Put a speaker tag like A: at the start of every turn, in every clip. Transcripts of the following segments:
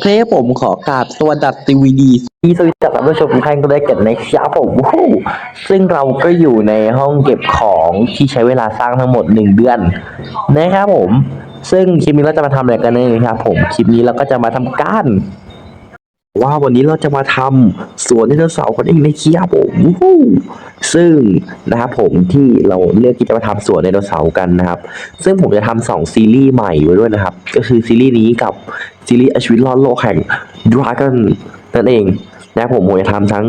A: เคผมขอกราบสวัสดีทีวีดีที่สวัสดีท่านผู้ชมทุกท่านก็ได้เกิดในครับผมซึ่งเราก็อยู่ในห้องเก็บของที่ใช้เวลาสร้างทั้งหมดหนึ่งเดือนนะครับผม ซึ่งคลิปนี้เราจะมาทำอะไรกันเนี่ยนะครับผมคลิปนี้เราก็จะมาทำการว่าวันนี้เราจะมาทำสวนไดโนเสาร์กันเองในคลิปผมซึ่งนะครับผมที่เราเลือกที่จะมาทำสวนไดโนเสาร์กันนะครับ ซึ่งผมจะทำสองซีรีส์ใหม่ไว้ด้วยนะครับ ก็คือซีรีส์นี้กับ ซีรีส์ชีวิตรอดโลกแห่ง Dragon นั่นเองนะครับผมผมจะทำทั้ง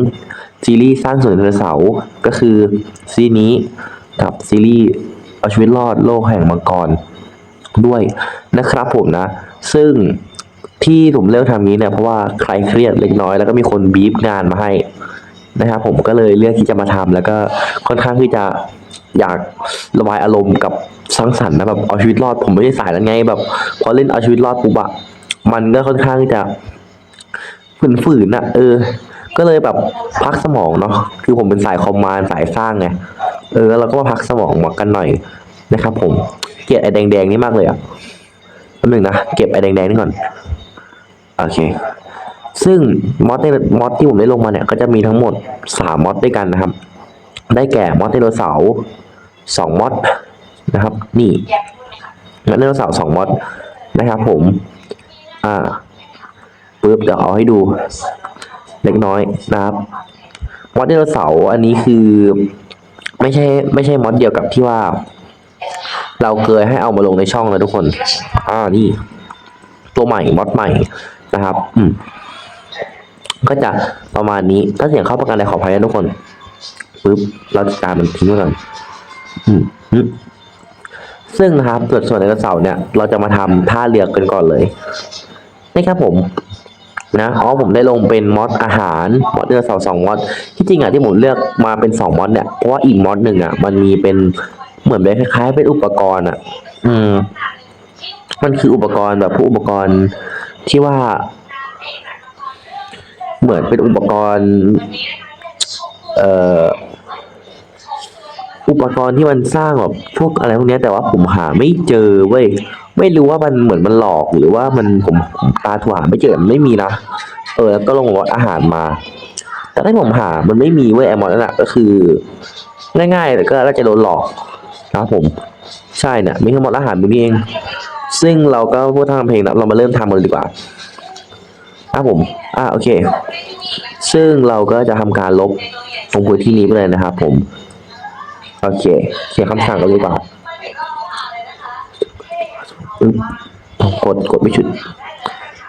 A: ซีรีส์สร้างสวนไดโนเสาร์ก็คือซีรีส์นี้กับซีรีส์เอาชีวิตรอดโลกแห่งมังกรด้วยนะครับผมนะ ซึ่งที่ผมเลือกทำนี้เนี่ยเพราะว่าใครเครียดเล็กน้อยแล้วก็มีคนบีบงานมาให้นะครับผมก็เลยเลือกที่จะมาทำแล้วก็ค่อนข้างที่จะอยากระบายอารมณ์กับสร้างสรรค์นะแบบเอาชีวิตรอดผมไม่ได้สายแล้วไงแบบพอเล่นเอาชีวิตรอดปุ๊บอะ มันก็ค่อนข้างที่จะฝืนๆอะเออ ก็เลยแบบพักสมองเนาะคือผมเป็นสายคอมมานด์สายสร้างไงเออเราก็มาพักสมองมากันหน่อยนะครับ ผมเกลียดไอ้แดงๆนี่มากเลยอะแป๊บหนึงนะเก็บไอ้แดงๆนี่ก่อนโอเค ซึ่งมอดในมอดที่ผมได้ลงมาเนี่ย ก็จะมีทั้งหมดสามมอดด้วยกันนะครับ ได้แก่มอดไดโนเสาร์สองมอดนะครับ นี่มอดไดโนเสาร์สองมอดนะครับ ผม อ่าปึ๊บเดี๋ยวเอาให้ดู เล็กน้อยนะครับมอดไดโนเสาร์อันนี้คือ ไม่ใช่ไม่ใช่มอดเดียวกับที่ว่า เราเคยให้เอามาลงในช่องนะทุกคน อ่านี่ ตัวใหม่มอดใหม่นะครับ อืมก็จะประมาณนี้ถ้าเสียงเข้าประกันใดขออภัยนะทุกคนปึ๊บเราจะตามมันทิ้งไว้ก่อนอืมอืมซึ่งนะครับส่วนส่วนไดโนเสาร์เนี่ย เราจะมาทำท่าเรือกันก่อนเลย นี่ครับผมนะอ๋อผมได้ลงเป็นมอดอาหารมอดไดโนเสาร์สองมอดที่จริงอะที่ผมเลือกมาเป็นสองมอดเนี่ยเพราะว่าอีกมอดหนึ่งอะมันมีเป็นเหมือนเป็นคล้ายๆเป็นอุปกรณ์อะ อืม มันคืออุปกรณ์แบบพวกอุปกรณ์ที่ว่า เหมือนเป็นอุปกรณ์เอ่ออุปกรณ์ที่มันสร้างแบบพวกอะไรพวกเนี้ยแต่ว่าผมหาไม่เจอเว้ย ไม่รู้ว่ามันเหมือนมันหลอกหรือว่ามันผมผมตาถั่วหาไม่เจอมันไม่มีนะเออแล้วก็ลงรถอาหารมา แต่ถ้าผมหา มันไม่มีเว้ยไอมอนนั่นแหละก็คือ ง่ายๆแต่ก็น่าจะโดนหลอกนะครับผม ใช่เนี่ยมีทั้งหมดอาหารมีนี่เอง ซึ่งเราก็พูดทางเพลงนะเรามาเริ่มทำกันเลยดีกว่าครับผม อ่าโอเค ซึ่งเราก็จะทำการลบตรงพื้นที่นี้ไปเลยนะครับผม โอเค เขียนคำสั่งกันดีกว่า กดกดไม่ชุด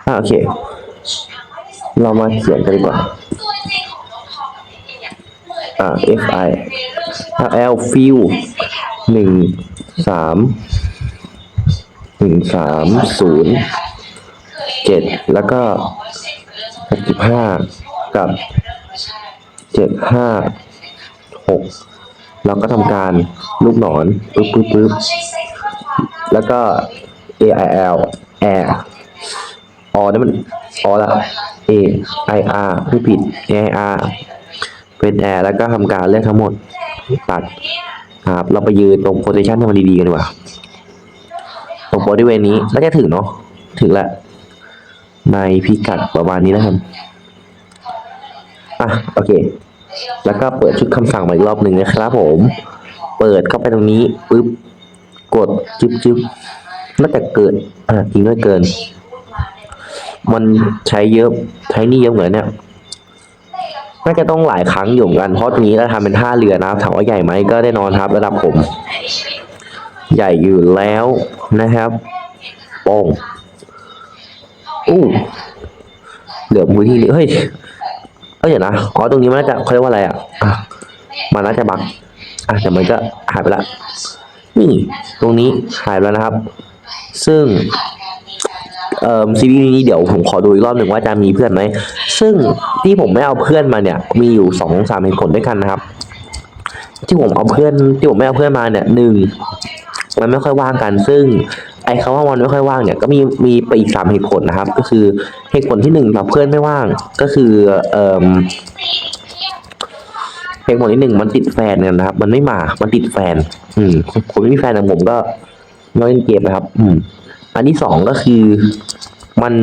A: อ่าโอเค เรามาเขียนกันดีกว่าอ่า F I L fill หนึ่งสามหนึ่งสามศูนย์เจ็ดแล้วก็หกสิบห้ากับเจ็ดห้าหกเราก็ทำการลูกหนอนปึ๊บปึ๊บปึ๊บแล้วก็ A I L air ออนี่มันออละ A I R ไม่ผิด A I R เป็น air แล้วก็ทำการเลือกทั้งหมด ตัดครับ เราไปยืนตรง position ที่มันดีๆกันดีกว่าตรงบริเวณนี้น่าจะถึงเนาะถึงแหละ ในพิกัดประมาณนี้นะครับ อะ โอเค แล้วก็เปิดชุดคำสั่งมาอีกรอบหนึ่งนะครับผม เปิดเข้าไปตรงนี้ปุ๊บ กดจึ๊บจึ๊บ น่าจะเกินอะจริงด้วยเกิน มันใช้เยอะใช้นี่เยอะเหมือนเนี่ยน่าจะต้องหลายครั้งอยู่กันเพราะตรงนี้เราทำเป็นท่าเรือนะถามว่าใหญ่ไหมก็ได้นอนครับ ระดับผม ใหญ่อยู่แล้วนะครับโป้งอู้เหลือพื้นที่เฮ้ยเอ้ยเดี๋ยวนะอ๋อตรงนี้มันน่าจะเขาเรียกว่าอะไรอะอะมันน่าจะบักอะแต่มันก็หายไปละนี่ ตรงนี้หายไปแล้วนะครับ ซึ่งเอ่อซีรีส์นี้เดี๋ยวผมขอดูอีกรอบหนึ่งว่าจะมีเพื่อนไหม ซึ่งที่ผมไม่เอาเพื่อนมาเนี่ย มีอยู่สองสามเหตุผลด้วยกันนะครับ ที่ผมเอาเพื่อนที่ผมไม่เอาเพื่อนมาเนี่ยหนึ่งมันไม่ค่อยว่างกัน ซึ่งไอ้คำว่ามันไม่ค่อยว่างเนี่ยก็มีมีไปอีกสามเหตุผลนะครับ ก็คือเหตุผลที่หนึ่งแบบเพื่อนไม่ว่างก็คือเอ่อเหตุผลที่หนึ่งมันติดแฟนกันนะครับ มันไม่มา มันติดแฟน อืมผมไม่มีแฟนแต่ผมก็ ไม่เล่นเกมนะครับ อืม อันที่สองก็คือมัน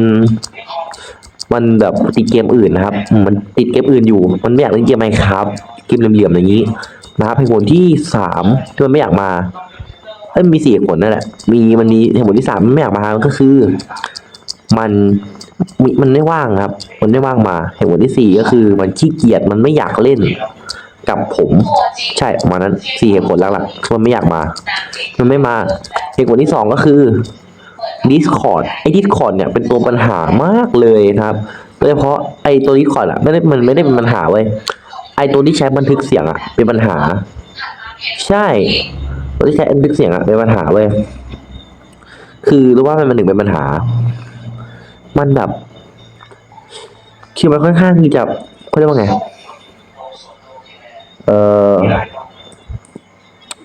A: มันแบบติดเกมอื่นนะครับ มันติดเกมอื่นอยู่ มันไม่อยากเล่นเกมไหมครับเกมเหลี่ยมๆอย่างนี้นะครับเหตุผลที่สามที่มันไม่อยากมาเอ้ยมีสี่เหตุผลนั่นแหละ มีมันมีเหตุผลที่สามมันไม่อยากมาก็คือ มันมีมันไม่ว่างครับ มันไม่ว่างมาเหตุผลที่สี่ก็คือ มันขี้เกียจมันไม่อยากเล่น กับผม ใช่ประมาณนั้นสี่เหตุผลหลักๆมันไม่อยากมา มันไม่มาเหตุผลที่สองก็คือ Discord ไอ้ Discord เนี่ยเป็นตัวปัญหามากเลยนะครับโดยเฉพาะไอ้ตัว Discord อะไม่ได้มันไม่ได้เป็นปัญหาเว้ยไอ้ตัวที่ใช้บันทึกเสียงอะเป็นปัญหา ใช่ ตัวที่ใช้บันทึกเสียงอะเป็นปัญหาเว้ยคือรู้ว่ามันถึงเป็นปัญหา มันแบบคือมันค่อนข้างที่จะเขาเรียกว่าไง เออ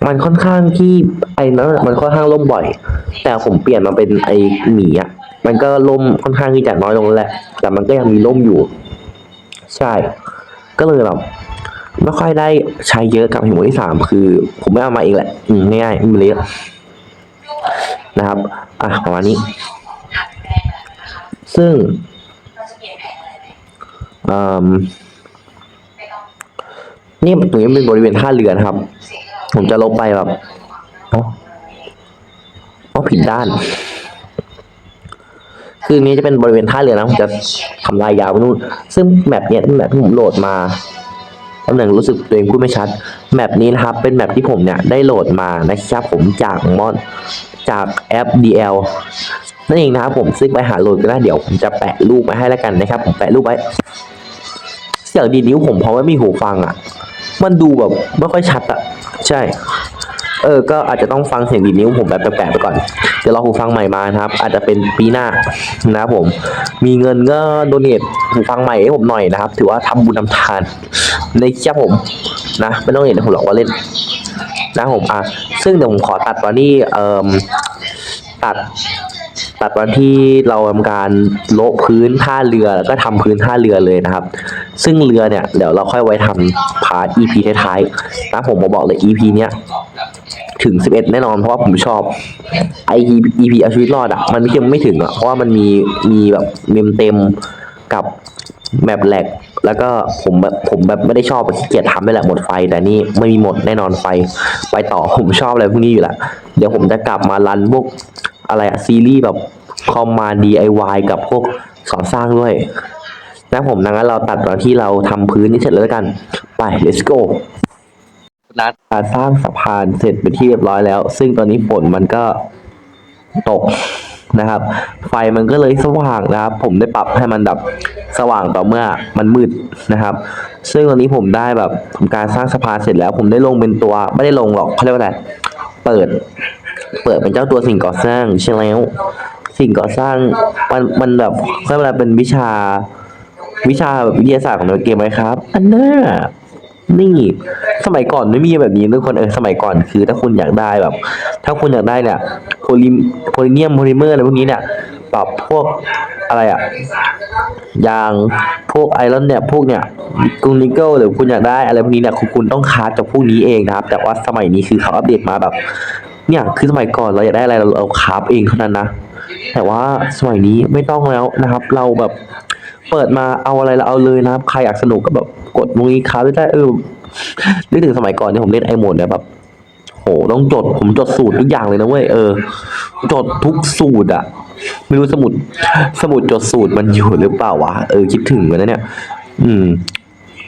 A: มันค่อนข้างที่ไอ้นั้นมันค่อนข้างล่มบ่อย แต่ผมเปลี่ยนมาเป็นไอ้หมีอะ มันก็ล่มค่อนข้างที่จะน้อยลงแหละ แต่มันก็ยังมีล่มอยู่ ใช่ ก็เลยแบบไม่ค่อยได้ใช้เยอะกับหตุผลที่สามคือ ผมไม่เอามาเองแหละอืมง่ายๆไม่มีเลยอะนะครับ อะประมาณนี้ ซึ่งอืม นี่ตรงนี้เป็นบริเวณท่าเรือนะครับ ผมจะลบไปแบบอ๋ออ๋อผิดด้าน คือนี้จะเป็นบริเวณท่าเรือนะผมจะทำลายยาวไปนู่น ซึ่งแมปเนี้ยเป็นแมปที่ผมโหลดมาตำแหน่งรู้สึกตัวเองพูดไม่ชัด แมปนี้นะครับ เป็นแมปที่ผมเนี่ยได้โหลดมานะครับผมจากมอนจากแอป DL นั่นเองนะครับผมซึ่งไปหาโหลดกันได้เดี๋ยวผมจะแปะรูปไว้ให้แล้วกันนะครับ ผมแปะรูปไว้เสียงดีนิ้วผมเพราะว่ามีหูฟังอะ มันดูแบบไม่ค่อยชัดอะใช่ เออ ก็อาจจะต้องฟังเสียงดีดนิ้วผมแบบแปลกๆไปก่อน เดี๋ยวรอหูฟังใหม่มานะครับ อาจจะเป็นปีหน้านะครับผม มีเงินก็โดเนทหูฟังใหม่ให้ผมหน่อยนะครับ ถือว่าทำบุญทำทานในเจ้าผมนะไม่ต้องเห็นผมหรอกว่าเล่นนะผมอะซึ่งเดี๋ยวผมขอตัดตอนที่เอ่อตัดตัดวันที่เราทำการโละพื้นท่าเรือแล้วก็ทำพื้นท่าเรือเลยนะครับ ซึ่งเรือเนี่ยเดี๋ยวเราค่อยไว้ทำพาร์ท EP ท้ายๆนะผมมาบอกเลย EP เนี้ยถึง 11 แน่นอนเพราะว่าผมชอบไอ EP เอาชีวิตรอดอะมันไม่ใช่ไม่ถึงอะเพราะว่ามันมีมีแบบเมมเต็มกับแมปแหลกแล้วก็ผมแบบผมแบบไม่ได้ชอบขี้เกียจทำไม่แหละหมดไฟ แต่นี่ไม่มีหมดแน่นอนไฟ ไปต่อผมชอบอะไรพวกนี้อยู่ละเดี๋ยวผมจะกลับมารันพวกอะไรอะซีรีส์แบบคอมมา DIY กับพวกสอนสร้างด้วย นะผมดังนั้นเราตัดตอนที่เราทำพื้นนี้เสร็จแล้วกัน ไป let's go นัดการสร้างสะพานเสร็จเป็นที่เรียบร้อยแล้ว ซึ่งตอนนี้ฝนมันก็ตกนะครับ ไฟมันก็เลยสว่างนะครับ ผมได้ปรับให้มันแบบสว่างต่อเมื่อมันมืดนะครับ ซึ่งตอนนี้ผมได้แบบทำการสร้างสะพานเสร็จแล้ว ผมได้ลงเป็นตัวไม่ได้ลงหรอกเขาเรียกว่าอะไรเปิด เปิดเป็นเจ้าตัวสิ่งก่อสร้างใช่แล้ว สิ่งก่อสร้างมันมันแบบเขาเรียกว่าอะไรเป็นวิชา วิชาแบบวิทยาศาสตร์ของเกมไหมครับ อันน่านี่ สมัยก่อนไม่มีแบบนี้ทุกคนเออสมัยก่อนคือ ถ้าคุณอยากได้แบบ ถ้าคุณอยากได้เนี่ยโพลิโพลิเนียมโพลิเมอร์อะไรพวกนี้เนี่ยปรับพวกอะไรอะยางพวกไอรอนเนี่ยพวกเนี่ยกุงนิกเกิลหรือคุณอยากได้อะไรพวกนี้เนี่ยคุณคุณต้องคาร์ดจากพวกนี้เองนะครับ แต่ว่าสมัยนี้คือเขาอัปเดตมาแบบ เนี่ยคือสมัยก่อนเราอยากได้อะไรเราเราคราฟเองเท่านั้นนะแต่ว่าสมัยนี้ไม่ต้องแล้วนะครับ เราแบบ เปิดมาเอาอะไรเราเอาเลยนะครับ ใครอยากสนุกก็แบบกดตรงนี้คราฟได้เออนึกถึงสมัยก่อนที่ผมเล่นไอโหมดเนี่ยแบบโหต้องจดผมจดสูตรทุกอย่างเลยนะเว้ยเออ จดทุกสูตรอะไม่รู้สมุดสมุดจดสูตรมันอยู่หรือเปล่าวะเออคิดถึงเหมือนกันนะเนี่ย อืม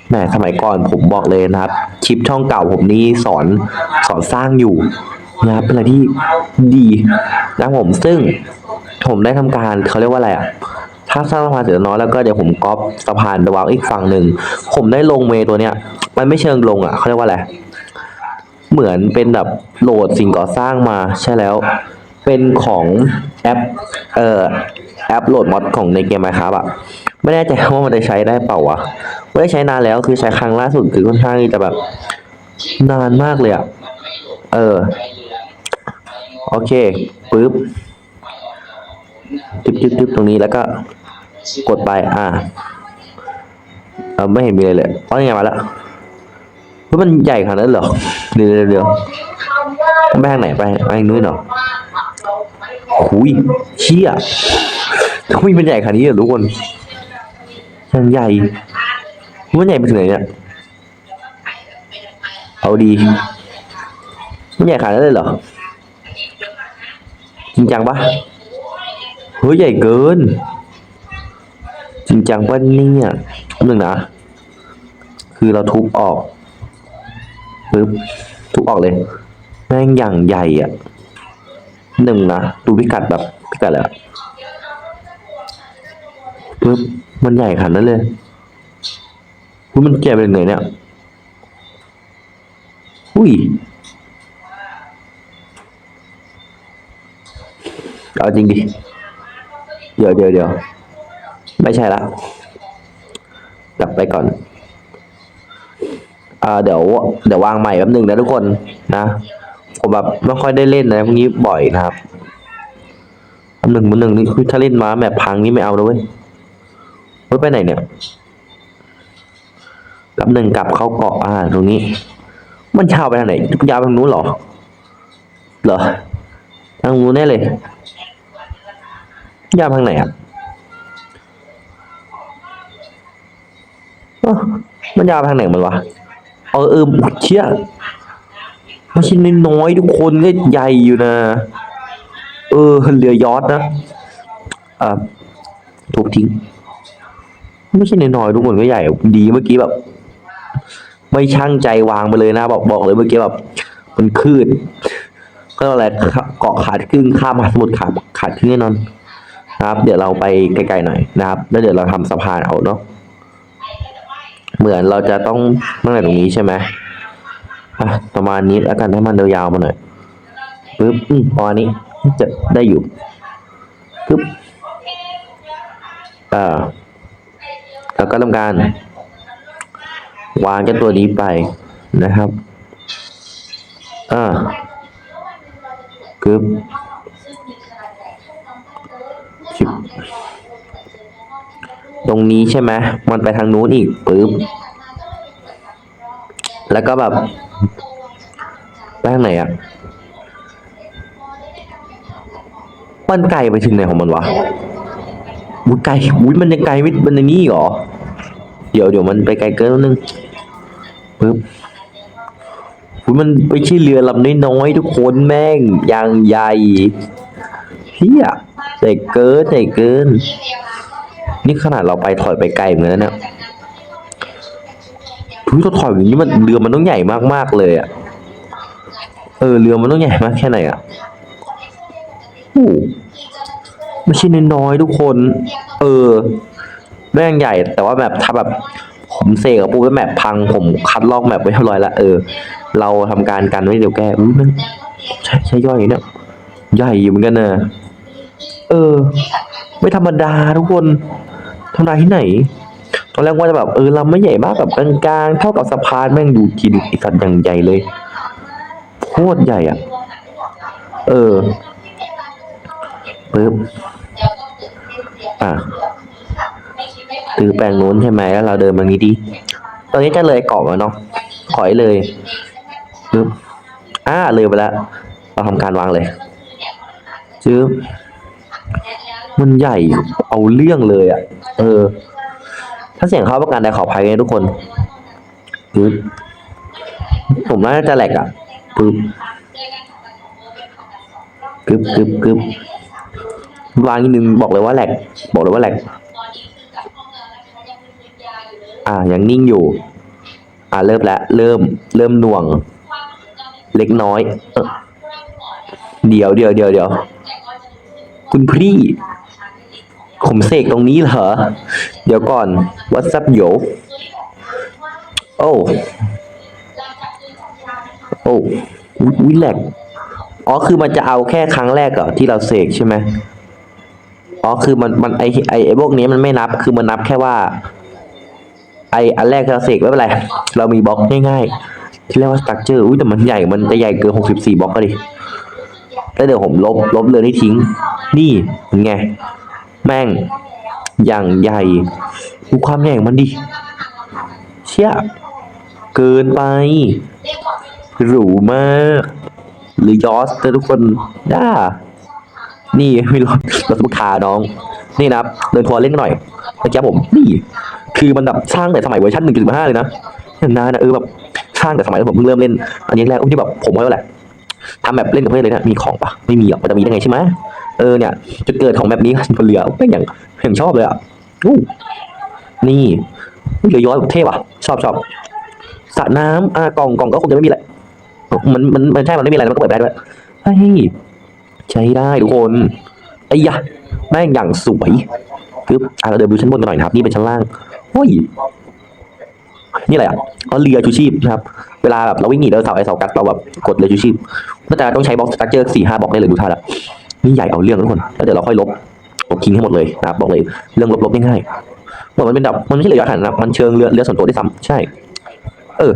A: แหมสมัยก่อนผมบอกเลยนะครับคลิปช่องเก่าผมนี่สอนสอนสร้างอยู่นะครับเป็นอะไรที่ดีนะผมซึ่งผมได้ทำการเขาเรียกว่าอะไรอะ ถ้าสร้างสะพานเสร็จแล้วเนาะแล้วก็เดี๋ยวผมก๊อปสะพานไปวางอีกฝั่งหนึ่ง ผมได้ลงเมตัวเนี้ย มันไม่เชิงลงอะเขาเรียกว่าอะไร เหมือนเป็นแบบโหลดสิ่งก่อสร้างมาใช่แล้ว เป็นของแอป เอ่อแอปโหลดมอดของในเกมไมครับอะ ไม่แน่ใจว่ามันจะใช้ได้เปล่าวะไม่ได้ใช้นานแล้วคือใช้ครั้งล่าสุดคือค่อนข้างที่จะแบบนานมากเลยอะ เออ โอเคปึ๊บจึ๊บจึ๊บจึ๊บตรงนี้แล้วก็ กดไปอ่าเออไม่เห็นมีอะไรเลยอ๋อยังไงมาแล้วเฮ้ยมันใหญ่ขนาดนั้นเหรอเดี๋ยวเดี๋ยวเดี๋ยวไปทางไหนไปไปนู้นเหรอหุยเชี่ยทำไมมันใหญ่ขนาดนี้เหรอทุกคนยังใหญ่มันใหญ่ไปถึงไหนเนี่ยเอาดีมันใหญ่ขนาดนั้นเลยเหรอจริงจังปะเฮ้ยใหญ่เกิน จริงจังปะเนี่ยหนึ่งนะ คือเราทุบออกปึ๊บทุบออกเลยแม่งอย่างใหญ่อะหนึ่งนะ ดูพิกัดแบบพิกัดแล้วปึ๊บมันใหญ่ขนาดนั้นเลยอุ้ยมันแก่ไปถึงไหนเนี่ยอุ้ยเอาจริงดิ เดี๋ยวเดี๋ยวเดี๋ยว ไม่ใช่ละกลับไปก่อนอ่าเดี๋ยวเดี๋ยววางใหม่แป๊บหนึ่งนะทุกคนนะผมแบบไม่ค่อยได้เล่นนะพวกนี้บ่อยนะครับแป๊บหนึ่งมันหนึ่งนี่คือถ้าเล่นมาแมปพังนี่ไม่เอาเลยเว้ยเฮ้ยไปไหนเนี่ยแป๊บหนึ่งกลับเข้าเกาะอ่าตรงนี้ มันยาวไปทางไหนยาวไปทางนู้นหรอเหรอทางนู้นแน่เลยยาวทางไหนอะเอ้า มันยาวทางไหนมันวะเออเออเชี่ยไม่ใช่น้อยทุกคนก็ใหญ่อยู่นะ เออเรือยอทนะอ่าถูกทิ้ง ไม่ใช่น้อยทุกคนก็ใหญ่ ดีเมื่อกี้แบบ ไม่ช่างใจวางไปเลยนะบอกบอกเลยเมื่อกี้แบบ มันคืดก็อะไรเกาะขาดครึ่งข้ามมหาสมุทรขาดขาดครึ่งแน่นอนนะครับ เดี๋ยวเราไปไกลๆหน่อยนะครับ แล้วเดี๋ยวเราทำสะพานเอาเนาะ เหมือนเราจะต้องตั้งแต่ตรงนี้ใช่ไหมอะประมาณนี้แล้วกันให้มันยาวๆมาหน่อยปึ๊บอืมประมาณนี้จะได้อยู่ปึ๊บอ่าแล้วก็ทำการ วางกันตัวนี้ไปนะครับอ่าปึ๊บ ตรงนี้ใช่ไหมมันไปทางนู้นอีกปึ๊บแล้วก็แบบไปทางไหนอะมันไกลไปถึงไหนของมันวะอุ้ยไกลอุ้ยมันยังไกลไม่มันในนี้เหรอ เดี๋ยวเดี๋ยวมันไปไกลเกินนึงปึ๊บอุ้ยมันไม่ใช่เรือลำน้อยๆทุกคนแม่งยางใหญ่เฮียใหญ่เกินใหญ่เกิน นี่ขนาดเราไปถอยไปไกลเหมือนกันนะเนี่ยทุยเราถอยอย่างนี้มันเรือมันต้องใหญ่มากๆเลยอะ เออเรือมันต้องใหญ่มากแค่ไหนอะโอ้ไม่ใช่น้อยๆทุกคน เออแม่งใหญ่ แต่ว่าแบบถ้าแบบผมเสกกับปูไว้แมปพังผมคัดลอกแมปไว้เรียบร้อยล้วเออ เราทำการกันไว้เดี๋ยวแกอุ้ยมันใช่ใช่ย่อยเนี่ยใหญ่อยู่เหมือนกันนะเออ ไม่ธรรมดาทุกคน ธรรมดาที่ไหน ตอนแรกว่าจะแบบเออเราไม่ใหญ่มากแบบกลางๆ เท่ากับสะพานแม่งดูกินไอสัตว์อย่างใหญ่เลยโคตรใหญ่อะ เออปึ๊บอะตือแปลงนู้นใช่ไหมแล้วเราเดินมานี้ดี ตอนนี้จะเลยเกาะมาเนาะถอยเลยปึ๊บอ่าเลยไปแล้วเราทำการวางเลยจึ๊บ มันใหญ่เอาเรื่องเลยอะ เออ ถ้าเสียงเข้าประกันใดขออภัยนะทุกคนปึ๊บผมน่าจะแหลกอะปึ๊บกึบกึบกึบวางนิดนึงบอกเลยว่าแหลก บอกเลยว่าแหลก อ่า ยังนิ่งอยู่ อ่าเริ่มแล้ว เริ่ม เริ่มหน่วง เล็กน้อย เดี๋ยวเดี๋ยวเดี๋ยวเดี๋ยวคุณพี่ ผมเสกตรงนี้เหรอ เดี๋ยวก่อน What's up yo โอ้โอ้อุ๊ยวิแลกอ๋อคือมันจะเอาแค่ครั้งแรกเหรอที่เราเสกใช่ไหมอ๋อคือมันมันไอไอไอพวกนี้มันไม่นับ คือมันนับแค่ว่า ไออันแรกที่เราเสกไม่เป็นไร เรามีบล็อกง่ายๆ ที่เรียกว่า structure อุ้ยแต่มันใหญ่มันจะใหญ่เกินหกสิบสี่บล็อกก็ดิแล้วเดี๋ยวผมลบลบเรือนที่ทิ้ง นี่เป็นไง แม่ง อย่างใหญ่ดูความใหญ่ของมันดิ เชี่ย เกินไป หรูมาก หรือยอสแต่ทุกคนด้านี่ไม่รถรถซุปเปอร์คาน้อง นี่นะครับ เดินทัวร์เล่นหน่อยเมื่อกี้ผม นี่ คือมันแบบสร้างแต่สมัยเวอร์ชัน1.5เลยนะเห็นะนานนะเออแบบสร้างแต่สมัยที่ผมเพิ่งเริ่มเล่น อันนี้แรกที่แบบผมว่าอะไรทำแบบเล่นกับเพื่อนเลยนะมีของปะไม่มีหรอกมันจะมีได้ไงใช่ไหม เออเนี่ยจุดเกิดของแบบนี้บนเรือเป็นอย่างอย่างชอบเลยอะนี่เรือย้อยเท่ว่ะ ชอบชอบสระน้ำอ่ากล่องกล่องก็คงจะไม่มีแหละมันมันมันใช่มันไม่มีอะไรมันก็เปิดได้ด้วยเฮ้ยใช้ได้ทุกคนไอ้ยะแม่งอย่างสวยคืออะเราเดินดูชั้นบนกันหน่อยนะครับ นี่เป็นชั้นล่างโอ้ยนี่อะไรอะอ๋อเรือชูชีพนะครับเวลาแบบเราวิ่งหนีเดินเสาไอเสากัดเราแบบกดเรือชูชีพน่าจะต้องใช้บล็อกสตั๊กเจอร์สี่ห้าบล็อกได้เลยดูท่าละ นี่ใหญ่เอาเรื่องทุกคนแล้วเดี๋ยวเราค่อยลบลบทิ้งให้หมดเลยนะครับบอกเลยเรื่องลบๆง่ายๆเหมือนมันเป็นแบบมันไม่ใช่เรือยอชต์ขนาดนะมันเชิงเรือเรือส่วนตัวด้วยซ้ำใช่ เออ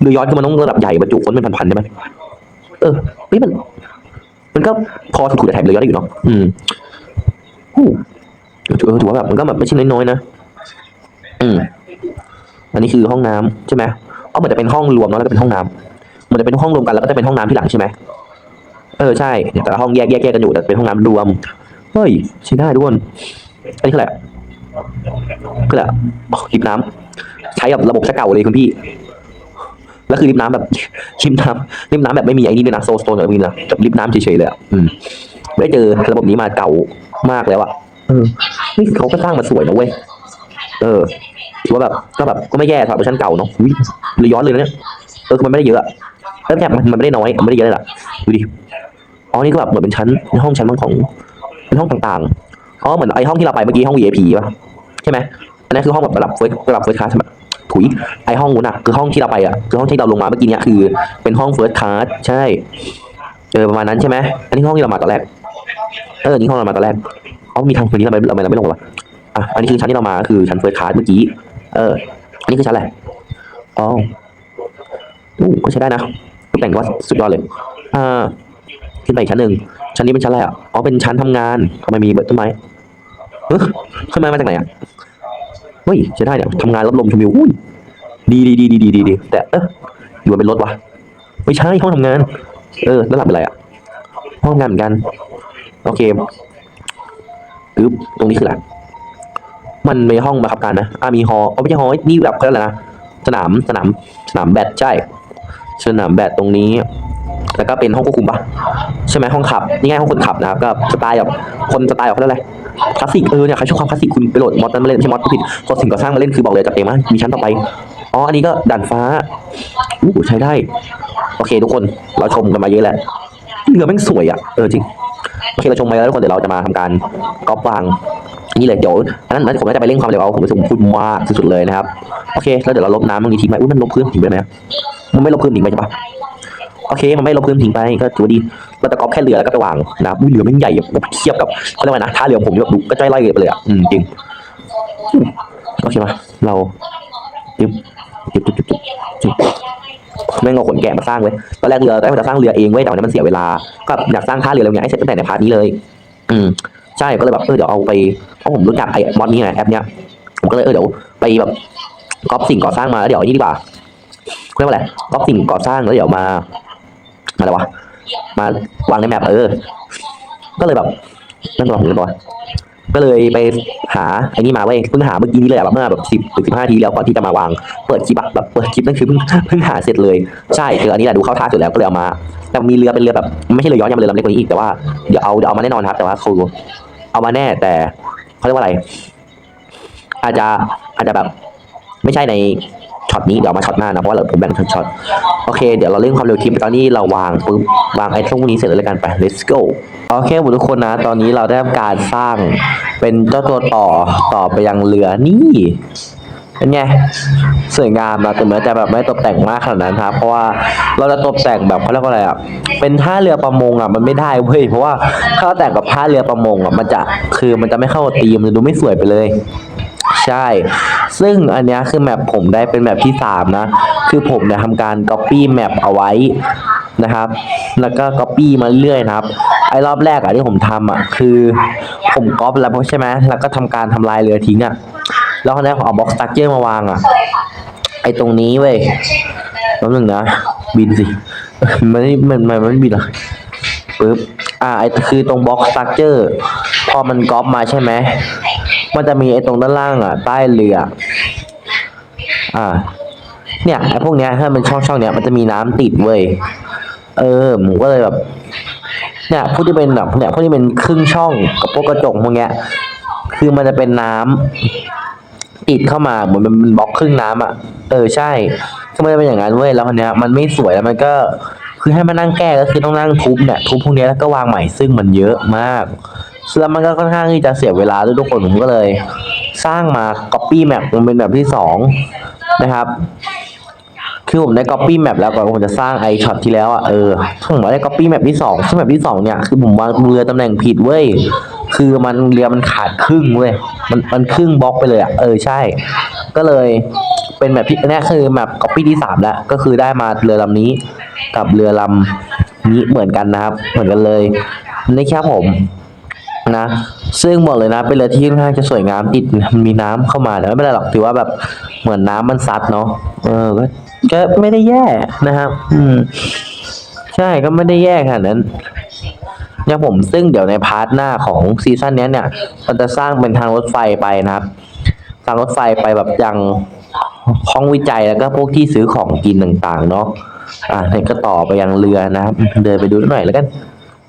A: เรือยอชต์คือมันต้องระดับใหญ่บรรจุคนเป็นพันๆใช่ไหมเออเฮ้ยมัน มันก็พอถูกแต่แถบเรือยอชต์ได้อยู่เนาะอืมอู้เออถือว่าแบบมันก็แบบไม่ใช่น้อยๆนะอืมอันนี้คือห้องน้ำใช่ไหมอ๋อเหมือนจะเป็นห้องรวมเนาะแล้วก็เป็นห้องน้ำเหมือนจะเป็นห้องรวมกันแล้วก็จะเป็นห้องน้ำที่หลังใช่ไหม ออใช่เนี่ยแต่ละห้องแยกแยกแยกกันอยู่แต่เป็นห้องน้ำรวมเฮ้ยใช้ได้ทุกคนอันนี้คืออะไรอะคืออะไรอะอ๋อลิฟต์น้ำใช้แบบระบบชักเก่าเลยคุณพี่แล้วคือลิฟต์น้ำแบบลิฟต์น้ำลิฟต์น้ำแบบไม่มีไอ้นี่ด้วยนะโซสโตนแบบนี้นะแบบลิฟต์น้ำเฉยๆเลยอะอืมไม่ได้เจอระบบนี้มาเก่ามากแล้วอะเออนี่เขาก็สร้างมาสวยนะเว้ยเออถือว่าแบบก็แบบก็ไม่แย่สำหรับเวอร์ชันเก่าเนาะอุ้ยเลยย้อนเลยนะเนี่ยเออมันไม่ได้เยอะอะเออแค่มันมันไม่ได้น้อยมันไม่ได้เยอะเลยล่ะดูดิ อ๋อนี่ก็แบบเหมือนเป็นชั้นห้องชั้นบางของเป็นห้องต่างๆอ๋อเหมือนไอห้องที่เราไปเมื่อกี้ห้อง VIP ป่ะใช่ไหมอันนั้นคือห้องแบบระดับเฟิร์สระดับเฟิร์สคลาสใช่ไหมถุยไอห้องนู้นน่ะคือห้องที่เราไปอะคือห้องที่เราลงมาเมื่อกี้เนี่ยคือเป็นห้องเฟิร์สคลาสใช่เออประมาณนั้นใช่ไหมอันนี้ห้องที่เรามาตอนแรกเออนี่ห้องเรามาตอนแรกอ๋อมีทางคนนี้เราไม่เราไม่เราไม่ลงวะอะอันนี้คือชั้นที่เรามาคือชั้นเฟิร์สคลาสเมื่อกี้เออ อันนี้คือชั้นอะไรอ๋ออู้ก็ใช้ได้นะตกแต่งว่าสุดยอดเลย อ่า ขึ้นไปอีกชั้นหนึ่งชั้นนี้เป็นชั้นอะไรอะอ๋อเป็นชั้นทำงานทำไมมีเบิดต้นไม้เฮ้ยต้นไม้มาจากไหนอะเฮ้ยใช้ได้เนี่ยทำงานรับลมชมวิวอุ้ยดีดีดีดีดีดีแต่เอออยู่ว่าเป็นรถวะไม่ใช่ห้องทำงาน เออแล้วหลับเป็นไรอะห้องทำงานเหมือนกันโอเคปึ๊บตรงนี้คืออะไรมันมีห้องบังคับการนะอ่ามีฮอลเอาไม่ใช่ฮอลนี่แบบเขาเรียกอะไรนะสนามสนามสนามแบดใช่สนามแบดตรงนี้ แล้วก็เป็นห้องควบคุมปะใช่ไหมห้องขับ นี่ไงห้องคนขับนะครับก็สไตล์แบบคนสไตล์แบบเขาเรียกอะไรคลาสสิกเออเนี่ยใครชอบความคลาสสิกคุณไปโหลดมอดนั้นมาเล่นไม่ใช่มอดผิดกดสิ่งก่อสร้างมาเล่นคือบอกเลยจัดเต็มมากมีชั้นต่อไปอ๋ออันนี้ก็ด่านฟ้าอู้ใช้ได้ โอเคทุกคนเราชมกันมาเยอะแล้วเรือแม่งสวยอะเออจริงโอเคเราชมไปแล้วทุกคนเดี๋ยวเราจะมาทำการก๊อปวางนี่เลยเดี๋ยวอันนั้นนั้นผมน่าจะไปเร่งความเร็วเอาผมรู้สึกผมพูดมากสุดๆเลยนะครับโอเคแล้วเดี๋ยวเราลบน้ำตรงนี้ทิ้งไปอุ้ยมันลบพื้นทิ้งไปไหมมันไม่ลบพื้นทิ้งไปใช่ปะ อเคมันไม่ลบพื้นทิ้งไปก็ถือว่าดีเราจะก๊อปแค่เรือแล้วก็ไปวางนะครับเรือแม่ใหญ่แบบเทียบกับเขาเรียกว่านะท่าเรือของผมแบบดูก็จ้อยไล่ไปเลยอะอืมจริงโอเคมาเราจึ๊บจึ๊บจึ๊บจึ๊บจึ๊บแม่งเอาขนแกะมาสร้างเลยตอนแรกเรือได้มาจะสร้างเรือเองเว้ยแต่วันนั้มันเสียเวลาก็อยากสร้างท่าเรือเร็วๆให้เสร็จตั้งแต่ในพาร์ทนี้เลย อืมใช่ก็เลยแบบเออเดี๋ยวเอาไปเพราะผมรู้จักไอ้มอดนี้ไงแอปเนี้ยผมก็เลยเออเดี๋ยวไปแบบก๊อปสิ่งก่อสร้างมาแล้วเดี๋ยวนี้ดีกว่าเรียกว่าอะไรก๊อปสิ่งก่อสร้างแล้วเดี๋ยวมา มาอะไรวะมาวางในแมปเออ ก็เลยแบบนั่นตัวผมเลยตัวก็เลยไปหาไอ้นี่มาเว้ยเพิ่งหาเมื่อกี้นี้เลยอะแบบเมื่อแบบสิบถึงสิบห้าทีแล้วก่อนที่จะมาวางเปิดคลิปอะแบบเปิดคลิปนั่นคือเพิ่งเพิ่งหาเสร็จเลยใช่คืออันนี้แหละดูเข้าท่าสุดแล้วก็เลยเอามา แต่มีเรือเป็นเรือแบบไม่ใช่เรือย้อนยังเป็นเรือลำเล็กกว่านี้อีกแต่ว่าเดี๋ยวเอาเดี๋ยวเอามาแน่นอนครับ แต่ว่าเขาเอามาแน่แต่เขาเรียกว่าอะไร อาจจะอาจจะแบบ ไม่ใช่ใน ช็อตนี้เดี๋ยวมาช็อตหน้านะเพราะว่าเราผมแบ่งช็อตโอเคเดี๋ยวเราเร่งความเร็วคลิปตอนนี้เราวางปุ๊บวางไอ้ช่วงนี้เสร็จแล้วกันไป let's go โอเคหมดทุกคนนะ ตอนนี้เราได้ทำการสร้างเป็นเจ้าตัวต่อต่อไปยังเรือนี่เป็นไงสวยงามนะแต่เหมือนจะแบบไม่ตกแต่งมากขนาดนั้นครับเพราะว่าเราจะตกแต่งแบบเขาเรียกว่าอะไรอะเป็นท่าเรือประมงอะมันไม่ได้เว้ยเพราะว่าถ้าแต่งกับท่าเรือประมงอะมันจะคือมันจะไม่เข้ากับธีมมันจะดูไม่สวยไปเลย ใช่ ซึ่งอันนี้คือแมปผมได้เป็นแมปที่สามนะ คือผมเนี่ยทำการ copy แมปเอาไว้นะครับ แล้วก็ copy มาเรื่อยนะครับ ไอ้รอบแรกอะที่ผมทำอะคือผมก๊อปแล้วใช่ไหมแล้วก็ทำการทำลายเรือทิ้งอะแล้วคราวนี้ผมเอา box structure มาวางอะไอ้ตรงนี้เว้ยแป๊บนึงนะ บินสิ มันไม่มันมันมันไม่บินหรอปึ๊บ อ่า ไอ้คือตรง box structure พอมันก๊อปมาใช่ไหม มันจะมีไอ้ตรงด้านล่างอะ ใต้เรือ อ่า เนี่ยไอ้พวกเนี้ยถ้าเป็นช่องช่องเนี้ยมันจะมีน้ำติดเว้ย เออผมก็เลยแบบ เนี่ยพวกที่เป็นแบบเนี่ยพวกที่เป็นครึ่งช่องกับพวกกระจกพวกเนี้ย คือมันจะเป็นน้ำติดเข้ามาเหมือนมันเป็นบล็อกครึ่งน้ำอะ เออใช่คือมันจะเป็นอย่างนั้นเว้ยแล้วคนเนี้ยมันไม่สวยแล้วมันก็คือให้มานั่งแก้ก็คือต้องนั่งทุบเนี่ยทุบพวกเนี้ยแล้วก็วางใหม่ซึ่งมันเยอะมาก แล้วมันก็ค่อนข้างที่จะเสียเวลาด้วยทุกคนผมก็เลย สร้างมา copy map มันเป็นแบบที่สองนะครับ คือผมได้ copy map แล้วก่อนผมจะสร้างไอช็อตที่แล้วอะเออผมมาได้ copy map ที่สองซึ่ง map ที่สองเนี่ยคือผมวางเรือตำแหน่งผิดเว้ยคือมันเรือมันขาดครึ่งเว้ยมันมันครึ่งบล็อกไปเลยอะเออใช่ ก็เลยเป็นแบบที่อันเนี้ยคือแบบ copy ที่สามแล้วก็คือได้มาเรือลำนี้ กับเรือลำนี้เหมือนกันนะครับ เหมือนกันเลยนี่ครับผม นะซึ่งบอกเลยนะเป็นเรือที่ค่อนข้างจะสวยงามติดมันมีน้ำเข้ามาแต่ไม่เป็นไรหรอกถือว่าแบบเหมือนน้ำมันซัดเนาะเออก็ไม่ได้แย่นะครับ อืม ใช่ก็ไม่ได้แย่ขนาดนั้นเนี่ยผมซึ่งเดี๋ยวในพาร์ทหน้าของซีซั่นนี้เนี่ย มันจะสร้างเป็นทางรถไฟไปนะครับ ทางรถไฟไปแบบยังห้องวิจัยแล้วก็พวกที่ซื้อของกินต่างๆ เนาะอ่าเนี่ยก็ต่อไปยังเรือนะครับเดินไปดูหน่อยแล้วกัน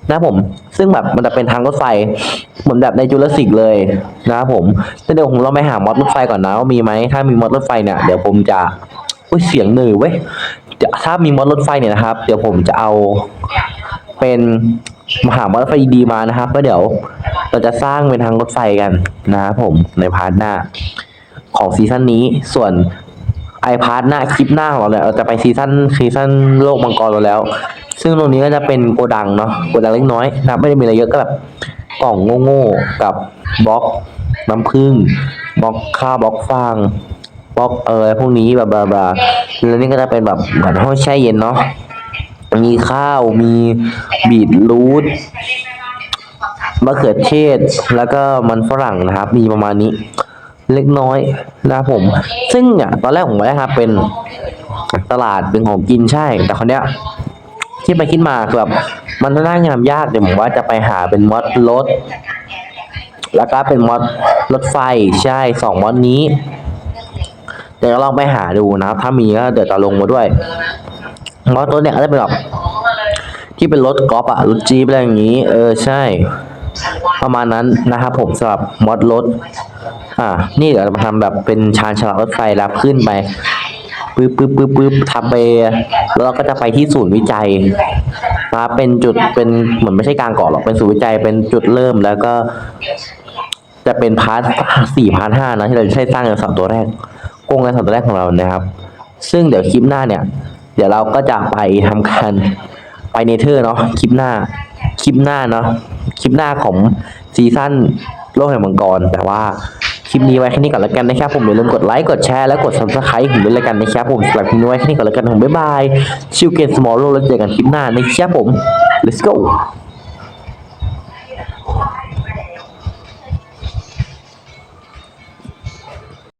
A: นะครับผม ซึ่งแบบมันจะเป็นทางรถไฟเหมือนแบบในจุลศิกเลยนะครับผมแต่เดี๋ยวผมลองไปหามอดรถไฟก่อนนะว่ามีไหมถ้ามีมอดรถไฟเนี่ยเดี๋ยวผมจะอุ้ยเสียงหนื่อเว้ยถ้ามีมอดรถไฟเนี่ยนะครับ เดี๋ยวผมจะเอาเป็นมหามอดรถไฟดีมานะครับแล้วเดี๋ยว เราจะสร้างเป็นทางรถไฟกันนะครับผมในพาร์ทหน้าของซีซั่นนี้ส่วน ไอพาร์ทหน้าคลิปหน้าของเราเนี่ยเราจะไปซีซั่นซีซั่นโลกมังกรเราแล้ว ซึ่งตรงนี้ก็จะเป็นโกดังเนาะโกดังเล็กน้อยนะไม่ได้มีอะไรเยอะก็แบบกล่องโง่ๆกับบล็อกน้ำผึ้งบล็อกข้าวบล็อกฟางบล็อกเออพวกนี้แบบบลาๆแล้วนี่ก็จะเป็นแบบเหมือนห้องแช่เย็นเนาะมีข้าวมีบีทรูทมะเขือเทศแล้วก็มันฝรั่งนะครับ มีประมาณนี้ เล็กน้อยนะครับผม ซึ่งเนี่ยตอนแรกผมไม่ได้ครับเป็นตลาดเป็นของกินใช่ แต่คนเนี้ยคิดไปคิดมาคือแบบมันน่างานยากเดี๋ยวผมว่าจะไปหาเป็นมอดรถ แล้วก็เป็นมอดรถไฟใช่สองมอดนี้ เดี๋ยวลองไปหาดูนะครับ ถ้ามีก็เดี๋ยวจะลงมาด้วยมอดรถเนี่ยก็จะเป็นแบบที่เป็นรถกอล์ฟอะรถจี๊ปอะไรอย่างนี้ เออใช่ ประมาณนั้นนะครับผมสำหรับมอดรถ อ่า นี่เดี๋ยวเรามาทำแบบเป็นชานฉลากรถไฟแล้วขึ้นไปปึ๊บปึ๊บปึ๊บปึ๊บทำไปแล้วเราก็จะไปที่ศูนย์วิจัยนะครับเป็นจุดเป็นเหมือนไม่ใช่กลางเกาะหรอกเป็นศูนย์วิจัยเป็นจุดเริ่มแล้วก็ จะเป็นพาร์ทสี่พาร์ทห้านะที่เราจะใช้สร้างในสองตัวแรกกงในสองตัวแรกของเรานะครับ ซึ่งเดี๋ยวคลิปหน้าเนี่ย เดี๋ยวเราก็จะไปทำการไปเนเธอร์เนาะคลิปหน้าคลิปหน้าเนาะ คลิปหน้าของซีซั่นโลกแห่งมังกร แต่ว่าคลิปนี้ไว้แค่นี้ก่อนแล้วกันนะครับผมอย่าลืมกดไลค์กดแชร์และกด subscribe ผมด้วยแล้วกันนะครับผมสำหรับคลิปนี้ไว้แค่นี้ก่อนแล้วกันผมบ๊ายบายชิวเกนสมอลโลแล้วเจอกันคลิปหน้านะครับผม let's go